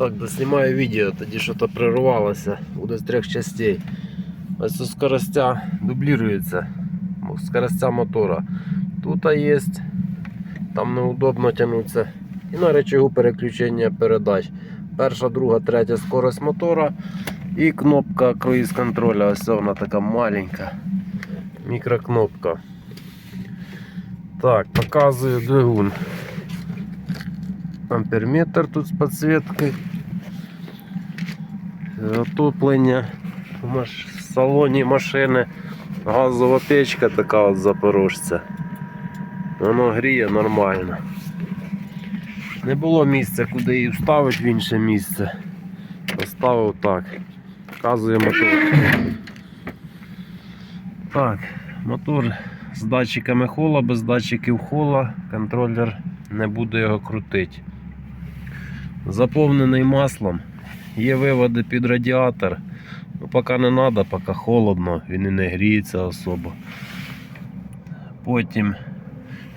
Так, доснімаю відео, тоді що то прервалося, буде з трьох частей. Ось тут скоростя дублюється. Скоростя мотора. Тут є, там неудобно тягнутися. І на речагу переключення передач. Перша, друга, третя скорость мотора. І кнопка круїз контроля. Ось вона така маленька. Мікрокнопка. Так, показую двигун. Амперметр тут з підсвіткою. Отоплення в салоні машини. Газова печка така от запорожця. Воно гріє нормально. Не було місця, куди її вставити в інше місце. Поставив так. Показує мотор. Так, мотор з датчиками хола, без датчиків хола. Контролер не буде його крутити. Заповнений маслом. Є виводи під радіатор. Ну, поки не треба, поки холодно, він і не гріється особо. Потім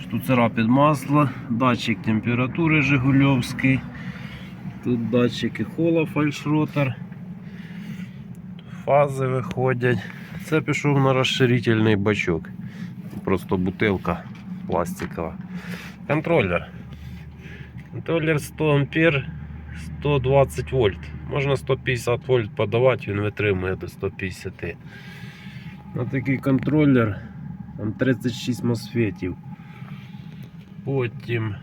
штуцера під масло, датчик температури Жигульовський. Тут датчики хола фальшротор. Фази виходять. Це пішов на розширительний бачок. Просто бутилка пластикова. Контролер. Контролер 100 ампер, 120 вольт. Можна 150 вольт подавати, він витримує до 150. На такий контролер там 36 мосфетів. Потім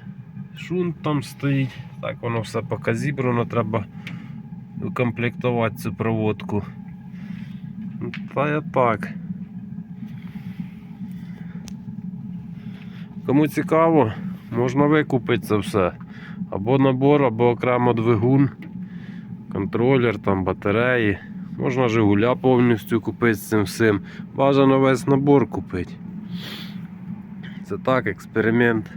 шунт там стоїть. Так воно все поки зібрано, треба укомплектувати цю проводку. Ну, Та я так. Кому цікаво, Можна викупити це все. Або набор, або окремо двигун, контролер, там батареї. Можна Жигуля повністю купити з цим всім. Бажано весь набор купити. Це так, експеримент.